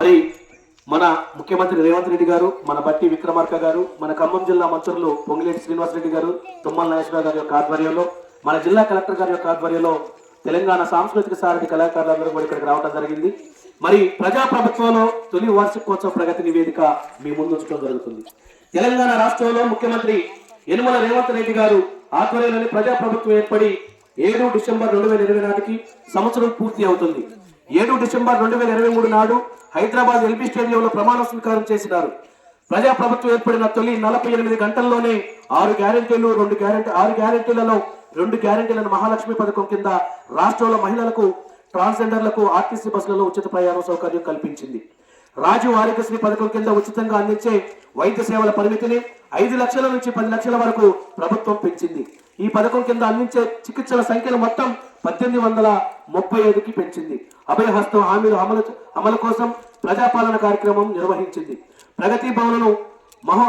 మరి మన ముఖ్యమంత్రి రేవంత్ రెడ్డి గారు మన బట్టి విక్రమార్క గారు మన ఖమ్మం జిల్లా మంత్రులు పొంగిలేటి శ్రీనివాసరెడ్డి గారు తుమ్మల నాగేశ్వరరావు గారి యొక్క ఆధ్వర్యంలో మన జిల్లా కలెక్టర్ గారి యొక్క ఆధ్వర్యంలో తెలంగాణ సాంస్కృతిక సారథి కళాకారులందరూ కూడా ఇక్కడికి రావడం జరిగింది. మరి ప్రజా ప్రభుత్వంలో తొలి వార్షికోత్సవ ప్రగతి నివేదిక మీ ముందు ఉంచడం జరుగుతుంది. తెలంగాణ రాష్ట్రంలో ముఖ్యమంత్రి యనుమల రేవంత్ రెడ్డి గారు ఆధ్వర్యంలోని ప్రజా ప్రభుత్వం ఏర్పడి ఏడు డిసెంబర్ రెండు వేల ఇరవై నాటికి సంవత్సరం పూర్తి అవుతుంది. ఏడు డిసెంబర్ రెండు వేల ఇరవై మూడు నాడు హైదరాబాద్ ఎల్బీ స్టేడియంలో ప్రమాణ స్వీకారం చేసినారు. ప్రజా ప్రభుత్వం ఏర్పడిన తొలి నలభై ఎనిమిది గంటల్లోనే ఆరు గ్యారెంటీలు రెండు గ్యారెంటీ ఆరు గ్యారెంటీలలో రెండు గ్యారెంటీలను మహాలక్ష్మి పథకం కింద రాష్ట్రంలో మహిళలకు ట్రాన్స్జెండర్లకు ఆర్టీసీ బస్సులలో ఉచిత ప్రయాణ సౌకర్యం కల్పించింది. రాజు ఆరోగ్యశ్రీ పథకం కింద ఉచితంగా అందించే వైద్య సేవల పరిమితిని ఐదు లక్షల నుంచి పది లక్షల వరకు ప్రభుత్వం పెంచింది. ఈ పథకం కింద అందించే చికిత్సల సంఖ్యను మొత్తం పద్దెనిమిది వందల ముప్పై ఐదుకి పెంచింది. అభయహస్తం హామీలు అమలు అమలు కోసం ప్రజాపాలన కార్యక్రమం నిర్వహించింది. ప్రగతి భవనను మహో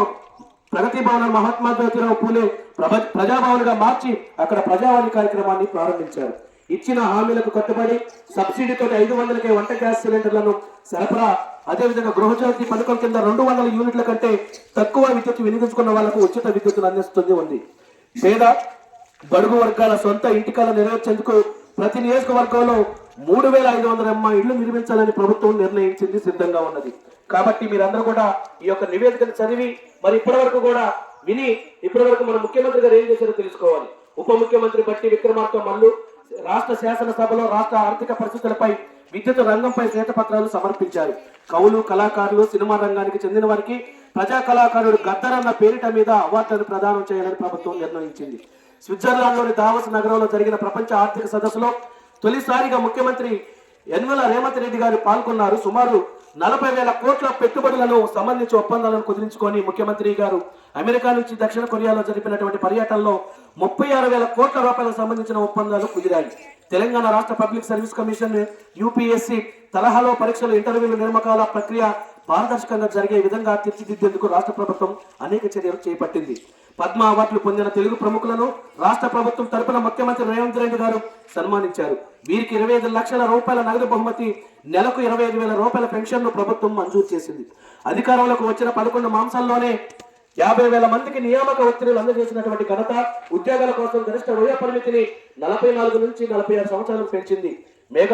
ప్రగతి భవన్ మహాత్మా జ్యోతిరావు పూలే ప్రభ ప్రజాభవన్గా మార్చి అక్కడ ప్రజావాణి కార్యక్రమాన్ని ప్రారంభించారు. ఇచ్చిన హామీలకు కట్టుబడి సబ్సిడీతో ఐదు వందలకే వంట గ్యాస్ సిలిండర్లను సరఫరా అదేవిధంగా గృహజ్యోతి పథకం కింద రెండు వందల యూనిట్ల కంటే తక్కువ విద్యుత్ వినియోగించుకున్న వాళ్ళకు ఉచిత విద్యుత్తును అందిస్తుంది ఉంది. పేద బడుగు వర్గాల సొంత ఇంటికాల నెరవేర్చేందుకు ప్రతి నియోజకవర్గంలో మూడు వేల ఐదు వందల అమ్మ ఇళ్ళు నిర్మించాలని ప్రభుత్వం నిర్ణయించింది సిద్ధంగా ఉన్నది. కాబట్టి మీరందరూ కూడా ఈ యొక్క నివేదికను చదివి మరి ఇప్పటి వరకు కూడా విని ఇప్పటి వరకు మన ముఖ్యమంత్రి గారు ఏం చేశారో తెలుసుకోవాలి. ఉప ముఖ్యమంత్రి బట్టి విక్రమార్క మల్లు రాష్ట్ర శాసనసభలో రాష్ట్ర ఆర్థిక పరిస్థితులపై విద్యుత్ రంగంపై శ్వేతపత్రాలు సమర్పించారు. కవులు కళాకారులు సినిమా రంగానికి చెందిన వారికి ప్రజా కళాకారుడు గద్దరన్న పేరిట మీద అవార్డులను ప్రదానం చేయాలని ప్రభుత్వం నిర్ణయించింది. స్విట్జర్లాండ్లోని దావస్ నగరంలో జరిగిన ప్రపంచ ఆర్థిక సదస్సులో తొలిసారిగా ముఖ్యమంత్రి యనమల రేవంత్ రెడ్డి గారు పాల్గొన్నారు. సుమారు నలభై వేల కోట్ల పెట్టుబడులను సంబంధించి ఒప్పందాలను కుదిరించుకొని ముఖ్యమంత్రి గారు అమెరికా నుంచి దక్షిణ కొరియాలో జరిపినటువంటి పర్యటనలో ముప్పై ఆరు వేల కోట్ల రూపాయలకు సంబంధించిన ఒప్పందాలు కుదిరాయి. తెలంగాణ రాష్ట్ర పబ్లిక్ సర్వీస్ కమిషన్ యూపీఎస్సీ తరహాలో పరీక్షలు ఇంటర్వ్యూలు నిర్మకాల ప్రక్రియ పారదర్శకంగా జరిగే విధంగా తీర్చిదిద్దేందుకు రాష్ట్ర ప్రభుత్వం అనేక చర్యలు చేపట్టింది. పద్మ అవార్డులు పొందిన తెలుగు ప్రముఖులను రాష్ట్ర ప్రభుత్వం తరపున ముఖ్యమంత్రి రేవంత్ రెడ్డి గారు సన్మానించారు. వీరికి ఇరవై ఐదు లక్షల రూపాయల నగదు బహుమతి నెలకు ఇరవై ఐదు వేల రూపాయల పెన్షన్ను ప్రభుత్వం మంజూరు చేసింది. అధికారంలోకి వచ్చిన పదకొండు మాంసాల్లోనే యాభై వేల మందికి నియామక ఒత్తిడిలు అందజేసినటువంటి ఘనత ఉద్యోగాల కోసం గరిష్ట వయో పరిమితిని నలభై నాలుగు నుంచి నలభై ఆరు సంవత్సరాలు పెంచింది. మేఘ